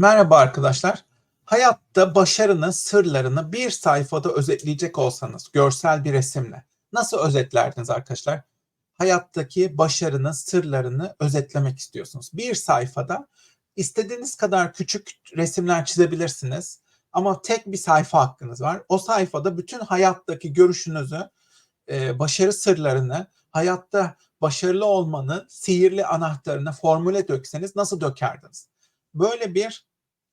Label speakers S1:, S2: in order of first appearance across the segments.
S1: Merhaba arkadaşlar. Hayatta başarının sırlarını bir sayfada özetleyecek olsanız görsel bir resimle nasıl özetlerdiniz arkadaşlar? Hayattaki başarının sırlarını özetlemek istiyorsunuz. Bir sayfada istediğiniz kadar küçük resimler çizebilirsiniz ama tek bir sayfa hakkınız var. O sayfada bütün hayattaki görüşünüzü, e, başarı sırlarını, hayatta başarılı olmanın sihirli anahtarını formüle dökseniz nasıl dökerdiniz? Böyle bir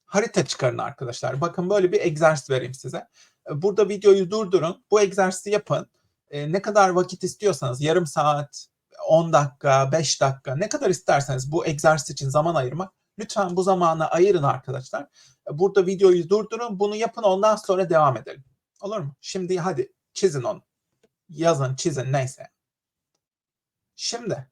S1: harita çıkarın arkadaşlar. Bakın böyle bir egzersiz vereyim size. Burada videoyu durdurun. Bu egzersizi yapın. E, ne kadar vakit istiyorsanız yarım saat, 10 dakika, 5 dakika ne kadar isterseniz bu egzersiz için zaman ayırmak. Lütfen bu zamanı ayırın arkadaşlar. Burada videoyu durdurun. Bunu yapın ondan sonra devam edelim. Olur mu? Şimdi hadi çizin onu. Yazın, çizin neyse. Şimdi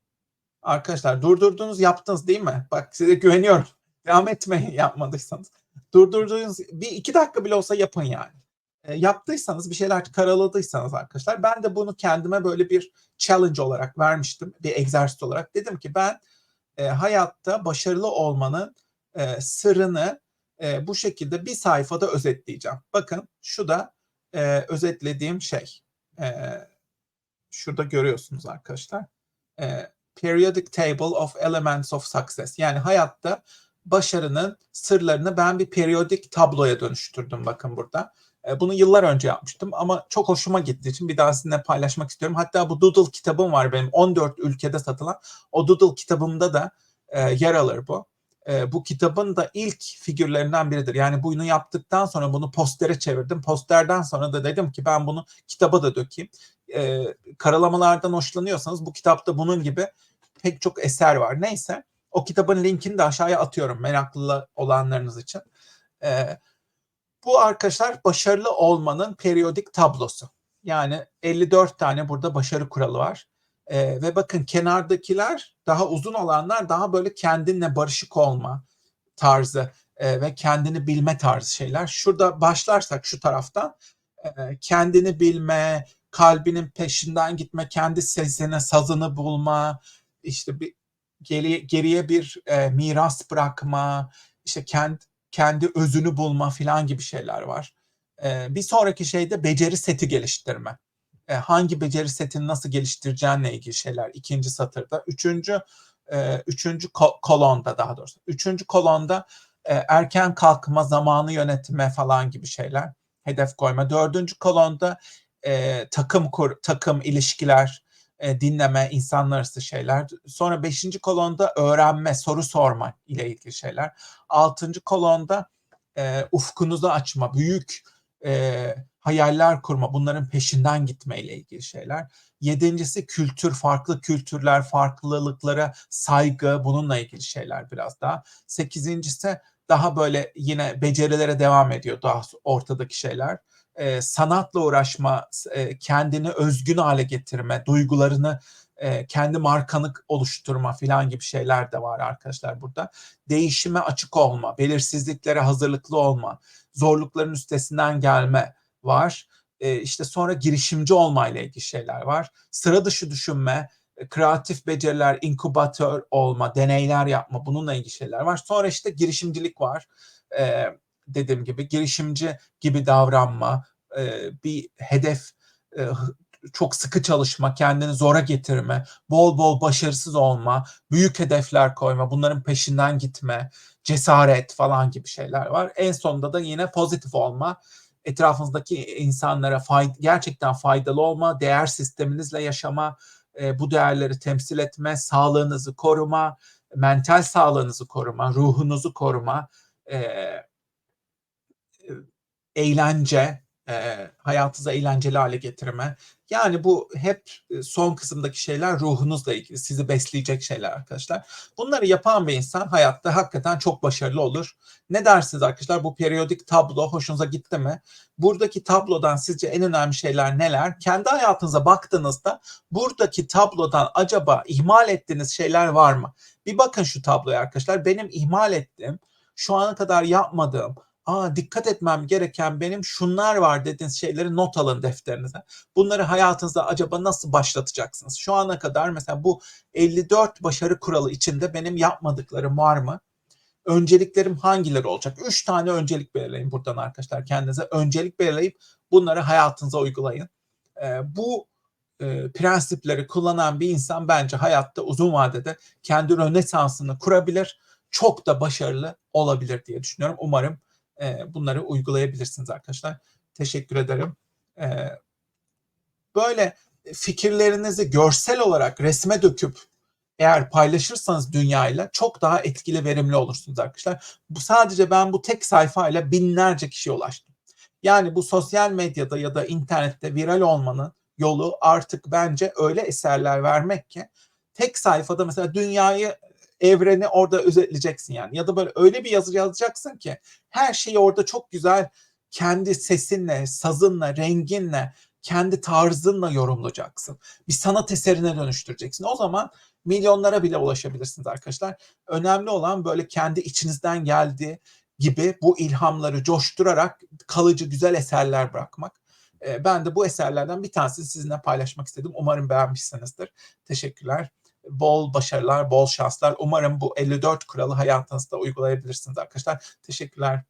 S1: arkadaşlar durdurdunuz yaptınız değil mi? Bak size güveniyorum. Devam etmeyin yapmadıysanız. Durdurduğunuz bir iki dakika bile olsa yapın yani. E, yaptıysanız bir şeyler karaladıysanız arkadaşlar ben de bunu kendime böyle bir challenge olarak vermiştim. Bir egzersiz olarak. Dedim ki ben e, hayatta başarılı olmanın e, sırrını e, bu şekilde bir sayfada özetleyeceğim. Bakın şu da e, özetlediğim şey. E, şurada görüyorsunuz arkadaşlar. E, periodic table of elements of success. Yani hayatta başarının sırlarını ben bir periyodik tabloya dönüştürdüm bakın burada. E, bunu yıllar önce yapmıştım ama çok hoşuma gittiği için bir daha sizinle paylaşmak istiyorum. Hatta bu Doodle kitabım var benim 14 ülkede satılan. O Doodle kitabımda da e, yer alır bu. E, bu kitabın da ilk figürlerinden biridir. Yani bunu yaptıktan sonra bunu postere çevirdim. Posterden sonra da dedim ki ben bunu kitaba da dökeyim. Karalamalardan hoşlanıyorsanız bu kitapta bunun gibi pek çok eser var. Neyse o kitabın linkini de aşağıya atıyorum meraklı olanlarınız için. Ee, bu arkadaşlar başarılı olmanın periyodik tablosu. Yani 54 tane burada başarı kuralı var. Ee, ve bakın kenardakiler daha uzun olanlar daha böyle kendinle barışık olma tarzı e, ve kendini bilme tarzı şeyler. Şurada başlarsak şu taraftan e, kendini bilme, kalbinin peşinden gitme, kendi sesine sazını bulma, işte bir geriye, geriye bir e, miras bırakma, işte kendi kendi özünü bulma filan gibi şeyler var. E, bir sonraki şeyde beceri seti geliştirme. E, hangi beceri setini nasıl geliştireceğinle ilgili şeyler ikinci satırda. Üçüncü e, üçüncü ko- kolonda daha doğrusu. Üçüncü kolonda e, erken kalkma, zamanı yönetme falan gibi şeyler. Hedef koyma. Dördüncü kolonda e, takım kur, takım ilişkiler, e, dinleme, insanlar arası şeyler. Sonra beşinci kolonda öğrenme, soru sorma ile ilgili şeyler. Altıncı kolonda e, ufkunuzu açma, büyük e, hayaller kurma, bunların peşinden gitme ile ilgili şeyler. Yedincisi kültür, farklı kültürler, farklılıklara saygı, bununla ilgili şeyler biraz daha. Sekizincisi daha böyle yine becerilere devam ediyor daha ortadaki şeyler e, sanatla uğraşma, e, kendini özgün hale getirme, duygularını e, kendi markanı oluşturma filan gibi şeyler de var arkadaşlar burada. Değişime açık olma, belirsizliklere hazırlıklı olma, zorlukların üstesinden gelme var. E, işte sonra girişimci olma ile ilgili şeyler var. Sıra dışı düşünme, kreatif beceriler, inkubatör olma, deneyler yapma bununla ilgili şeyler var. Sonra işte girişimcilik var. E, dediğim gibi girişimci gibi davranma, e, bir hedef e, çok sıkı çalışma, kendini zora getirme, bol bol başarısız olma, büyük hedefler koyma, bunların peşinden gitme, cesaret falan gibi şeyler var. En sonunda da yine pozitif olma, etrafınızdaki insanlara fay gerçekten faydalı olma, değer sisteminizle yaşama, e, bu değerleri temsil etme, sağlığınızı koruma, mental sağlığınızı koruma, ruhunuzu koruma, e, eğlence, e, hayatınızı eğlenceli hale getirme. Yani bu hep son kısımdaki şeyler ruhunuzla ilgili, sizi besleyecek şeyler arkadaşlar. Bunları yapan bir insan hayatta hakikaten çok başarılı olur. Ne dersiniz arkadaşlar? Bu periyodik tablo hoşunuza gitti mi? Buradaki tablodan sizce en önemli şeyler neler? Kendi hayatınıza baktığınızda buradaki tablodan acaba ihmal ettiğiniz şeyler var mı? Bir bakın şu tabloya arkadaşlar. Benim ihmal ettiğim, şu ana kadar yapmadığım, aa dikkat etmem gereken benim şunlar var dediğiniz şeyleri not alın defterinize. Bunları hayatınızda acaba nasıl başlatacaksınız? Şu ana kadar mesela bu 54 başarı kuralı içinde benim yapmadıklarım var mı? önceliklerim hangileri olacak? Üç tane öncelik belirleyin buradan arkadaşlar kendinize. Öncelik belirleyip bunları hayatınıza uygulayın. E, bu e, prensipleri kullanan bir insan bence hayatta uzun vadede kendi rönesansını kurabilir. Çok da başarılı olabilir diye düşünüyorum. Umarım e, bunları uygulayabilirsiniz arkadaşlar. Teşekkür ederim. E, böyle fikirlerinizi görsel olarak resme döküp eğer paylaşırsanız dünyayla çok daha etkili verimli olursunuz arkadaşlar. Bu sadece ben bu tek sayfayla binlerce kişiye ulaştım. Yani bu sosyal medyada ya da internette viral olmanın yolu artık bence öyle eserler vermek ki tek sayfada mesela dünyayı evreni orada özetleyeceksin yani ya da böyle öyle bir yazı yazacaksın ki her şeyi orada çok güzel kendi sesinle, sazınla, renginle, kendi tarzınla yorumlayacaksın. Bir sanat eserine dönüştüreceksin. O zaman milyonlara bile ulaşabilirsiniz arkadaşlar. Önemli olan böyle kendi içinizden geldiği gibi bu ilhamları coşturarak kalıcı güzel eserler bırakmak. Ee, Ben de bu eserlerden bir tanesini sizinle paylaşmak istedim. Umarım beğenmişsinizdir. Teşekkürler. Bol başarılar, bol şanslar. Umarım bu 54 kuralı hayatınızda uygulayabilirsiniz arkadaşlar. Teşekkürler.